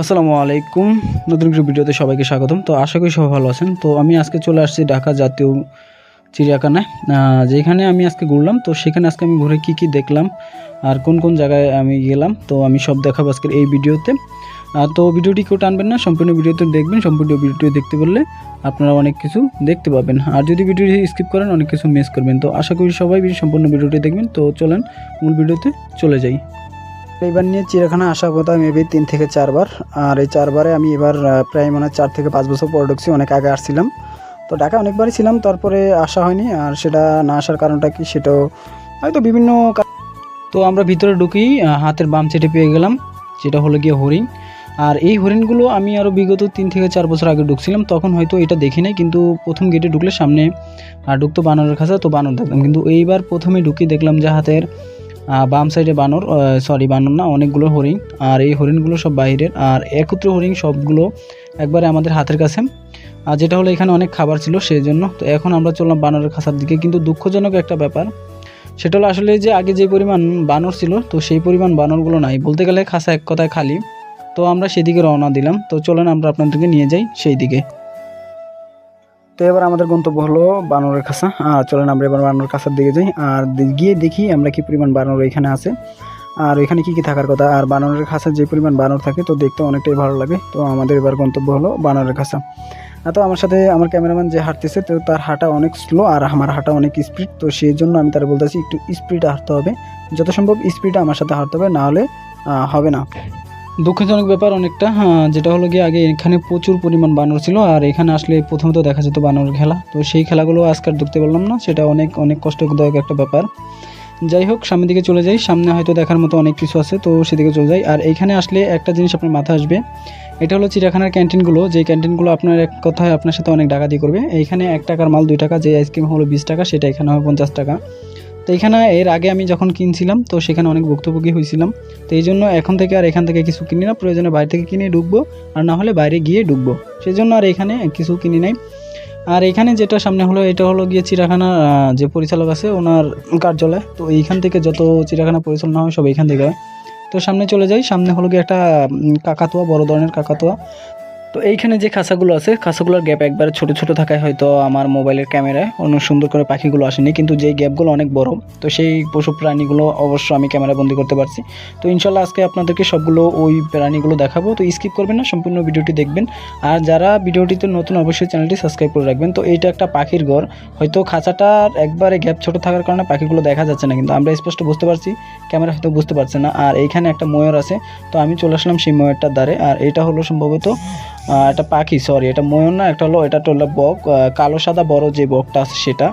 আসসালামু আলাইকুম। নতুন কিছু ভিডিওতে সবাইকে স্বাগতম। তো আশা করি সবাই ভালো আছেন। তো আমি আজকে চলে আসছি ঢাকা জাতীয় চিড়িয়াখানায় যেখানে আমি আজকে ঘুরলাম। তো সেখানে আজকে আমি ঘুরে কি কি দেখলাম আর কোন কোন জায়গায় আমি গেলাম, তো আমি সব দেখাবো আজকের এই ভিডিওতে। তো ভিডিওটি কেউ টানবেন না, সম্পূর্ণ ভিডিওতে দেখবেন। সম্পূর্ণ ভিডিওটি দেখতে পারলে আপনারা অনেক কিছু দেখতে পাবেন। আর যদি ভিডিওটি স্কিপ করেন, অনেক কিছু মিস করবেন। তো আশা করি সবাই সম্পূর্ণ ভিডিওটি দেখবেন। তো চলেন, মূল ভিডিওতে চলে যাই। এবার নিয়ে চিড়িয়াখানা আসা কথা মেবি তিন থেকে চারবার। আর এই চারবারে আমি এবার প্রায় মানে চার থেকে পাঁচ বছর পর ঢুকছি, অনেক আগে আসছিলাম। তো ঢাকা অনেকবারই ছিলাম, তারপরে আসা হয়নি। আর সেটা না আসার কারণটা কি সেটাও হয়তো বিভিন্ন তো আমরা ভিতরে ঢুকি হাতের বাম সাইডে পেয়ে গেলাম, যেটা হলো গিয়ে হরিণ। আর এই হরিণগুলো আমি আরও বিগত তিন থেকে চার বছর আগে ঢুকছিলাম, তখন হয়তো এটা দেখি নাই, কিন্তু প্রথম গেটে ঢুকলে সামনে ঢুকতো বানরের খাঁচা, তো বানর দেখলাম। কিন্তু এইবার প্রথমে ঢুকি দেখলাম যে হাতের বাম সাইডে বানর সরি বানর না, অনেকগুলো হরিণ। আর এই হরিণগুলো সব বাইরের। আর একত্র হরিণ সবগুলো একবারে আমাদের হাতের কাছে। আর যেটা হলো এখানে অনেক খাবার ছিল সেই জন্য তো এখন আমরা চললাম বানরের খাঁচার দিকে। কিন্তু দুঃখজনক একটা ব্যাপার, সেটা হলো আসলে যে আগে যে পরিমাণ বানর ছিল, তো সেই পরিমাণ বানরগুলো নাই। বলতে গেলে খাঁচা এক কথায় খালি। তো আমরা সেদিকে রওনা দিলাম। তো চলেন আমরা আপনাদেরকে নিয়ে যাই সেই দিকে তো এবার আমাদের গন্তব্য হলো বানরের খাঁচা আর চলেন আমরা এবার বানরের খাঁচার দিকে যাই। আর গিয়ে দেখি আমরা কি পরিমাণ বানর এখানে আছে। আর এখানে কি কি থাকার কথা। আর বানরের খাঁচার যে পরিমাণ বানর থাকে, তো দেখতে অনেকটাই ভালো লাগে। তো আমাদের এবার গন্তব্য হলো বানরের খাঁচা তো আমার সাথে আমার ক্যামেরাম্যান যে হাঁটতেছে, তো তার হাঁটা অনেক স্লো আর আমার হাঁটা অনেক স্পিড তো সেই জন্য আমি তার বলতেছি, একটু স্পিডে হাঁটতে হবে। যত সম্ভব স্পিডে আমার সাথে হাঁটতে হবে, না হলে হবে না। দুঃখজনক ব্যাপার অনেকটা হ্যাঁ, যেটা হলো গিয়ে আগে এখানে প্রচুর পরিমাণ বানর ছিল আর এখানে আসলে প্রথমত দেখা যেত বানর খেলা। তো সেই খেলাগুলো আজকে আর দেখতে পারলাম না সেটা অনেক অনেক কষ্টদায়ক একটা ব্যাপার। যাই হোক সামনের দিকে চলে যাই সামনে হয়তো দেখার মতো অনেক কিছু আছে তো সেদিকে চলে যাই। আর এইখানে আসলে একটা জিনিস আপনার মাথা আসবে এটা হলো চিড়িয়াখানার ক্যান্টিনগুলো। যে ক্যান্টিনগুলো আপনার এক কথায় আপনার সাথে অনেক ডাকাতি করবে। এইখানে এক টাকার মাল দুই টাকা যে আইসক্রিম হলো বিশ টাকা সেটা এখানে হবে পঞ্চাশ টাকা। তো এখানে এর আগে আমি যখন কিনছিলাম তো সেখানে অনেক ভুক্তভোগী হয়েছিলাম তো এই জন্য এখন থেকে আর এখান থেকে কিছু কিনি না প্রয়োজনে বাইরে থেকে কিনে ঢুকবো আর না হলে বাইরে গিয়ে ঢুকবো। সেই জন্য আর এখানে কিছু কিনি নাই। আর এখানে যেটা সামনে হলো এটা হলো গিয়ে চিড়িয়াখানা আহ, যে পরিচালক আছে ওনার কার্যালয়। তো এইখান থেকে যত চিড়িয়াখানা পরিচালনা হয় সব এইখান থেকে হয়। তো সামনে চলে যাই সামনে হলো গিয়ে একটা কাকাতুয়া বড় ধরনের কাকাতুয়া। তো এইখানে যে খাঁচাগুলো আছে, খাঁচাগুলোর গ্যাপ একবারে ছোট ছোট থাকায় হয়তো আমার মোবাইলের ক্যামেরায় অন্য সুন্দর করে পাখিগুলো আসেনি। কিন্তু যেই গ্যাপগুলো অনেক বড়, তো সেই পশু প্রাণীগুলো অবশ্য আমি ক্যামেরা বন্দি করতে পারছি। তো ইনশাল্লাহ আজকে আপনাদেরকে সবগুলো ওই প্রাণীগুলো দেখাবো। তো স্কিপ করবেন না, সম্পূর্ণ ভিডিওটি দেখবেন। আর যারা ভিডিওটিতে নতুন, অবশ্যই চ্যানেলটি সাবস্ক্রাইব করে রাখবেন। তো এইটা একটা পাখির ঘর। হয়তো খাঁচাটার একবারে গ্যাপ ছোট থাকার কারণে পাখিগুলো দেখা যাচ্ছে না, কিন্তু আমরা স্পষ্ট বুঝতে পারছি, ক্যামেরা হয়তো বুঝতে পারছে না। আর এইখানে একটা ময়ূর আছে। তো আমি চলে আসলাম সেই ময়ূরটার দ্বারে। আর এটা হলো সম্ভবত একটা পাখি সরি এটা ময়ূর না, একটা হলো, এটা হলো বক কালো সাদা বড় যে বকটা আছে সেটা।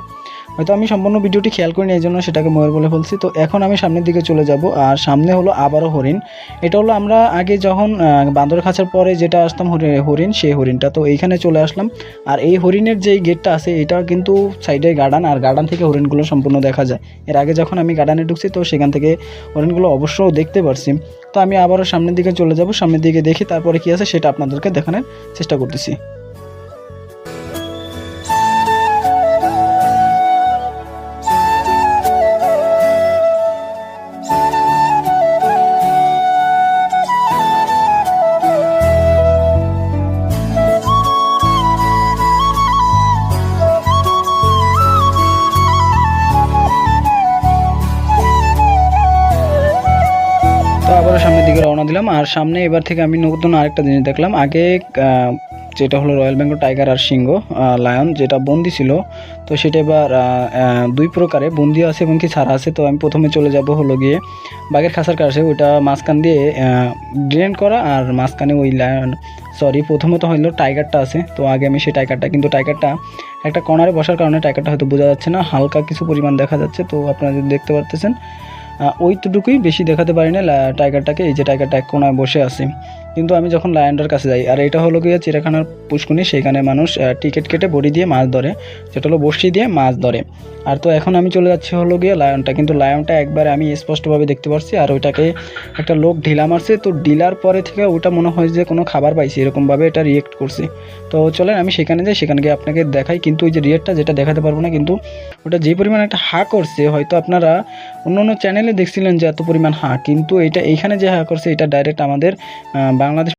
হয়তো আমি সম্পূর্ণ ভিডিওটি খেয়াল করিনি, এই জন্য সেটাকে ময়ূর বলে ফেলছি। তো এখন আমি সামনের দিকে চলে যাব, আর সামনে হলো আবারও হরিণ। এটা হলো আমরা আগে যখন বান্দর খাঁচার পরে যেটা আসতাম হরি- হরিণ, সেই হরিণটা। তো এইখানে চলে আসলাম, আর এই হরিণের যেই গেটটা আছে, এটা কিন্তু সাইডে গার্ডান, আর গার্ডান থেকে হরিণগুলো সম্পূর্ণ দেখা যায়। এর আগে যখন আমি গার্ডানে ঢুকছি, তো সেখান থেকে হরিণগুলো অবশ্য দেখতে পারছি। তো আমি আবারও সামনের দিকে চলে যাব। সামনের দিকে দেখি তারপরে কি আছে সেটা আপনাদেরকে দেখানোর চেষ্টা করতেছি। দিলাম। আর সামনে এবার থেকে আমি নতুন আরেকটা জিনিস দেখলাম। আগে যেটা হলো রয়্যাল বেঙ্গল টাইগার আর সিংহ লায়ন যেটা বন্দি ছিল, তো সেটা এবার দুই প্রকারে বন্দি আছে এবং কি ছাড়া আছে। তো আমি প্রথমে চলে যাব হলো গিয়ে বাঘের খাসার কাছে। ওইটা মাঝখান দিয়ে ড্রেন করা আর মাঝখানে ওই লায়ন সরি প্রথমত হলো টাইগারটা আছে। তো আগে আমি সেই টাইগারটা কিন্তু টাইগারটা একটা কর্নারে বসার কারণে টাইগারটা হয়তো বোঝা যাচ্ছে না। হালকা কিছু পরিমাণ দেখা যাচ্ছে। তো আপনারা যদি দেখতে পারতেছেন ওইটুকুই বেশি দেখাতে পারি না টাইগারটাকে এই যে টাইগারটা এক কোনায় বসে আছে। কিন্তু আমি যখন লায়নটার কাছে যাই, আর এটা হলো গিয়ে চিড়িয়াখানার পুষ্কুনি সেখানে মানুষ টিকিট কেটে বড়ি দিয়ে মাছ ধরে। যেটা হলো বসি দিয়ে মাছ ধরে। আর তো এখন আমি চলে যাচ্ছি হলো গিয়ে লায়নটা। কিন্তু লায়নটা একবারে আমি স্পষ্টভাবে দেখতে পারছি, আর ওইটাকে একটা লোক ঢিলা মারছে। তো ঢিলার পরে থেকে ওটা মনে হয় যে কোনো খাবার পাইছি, এরকমভাবে এটা রিয়েক্ট করছে। তো চলেন আমি সেখানে যাই, সেখানে গিয়ে আপনাকে দেখাই। কিন্তু ওই যে রিয়েক্টটা যেটা দেখাতে পারব না, কিন্তু ওটা যে পরিমাণ একটা হা করছে, হয়তো আপনারা অন্য অন্য চ্যানেলে দেখছিলেন যে এত পরিমাণ হা। কিন্তু এটা এইখানে যে হা করছে, এটা ডাইরেক্ট আমাদের বাংলাদেশ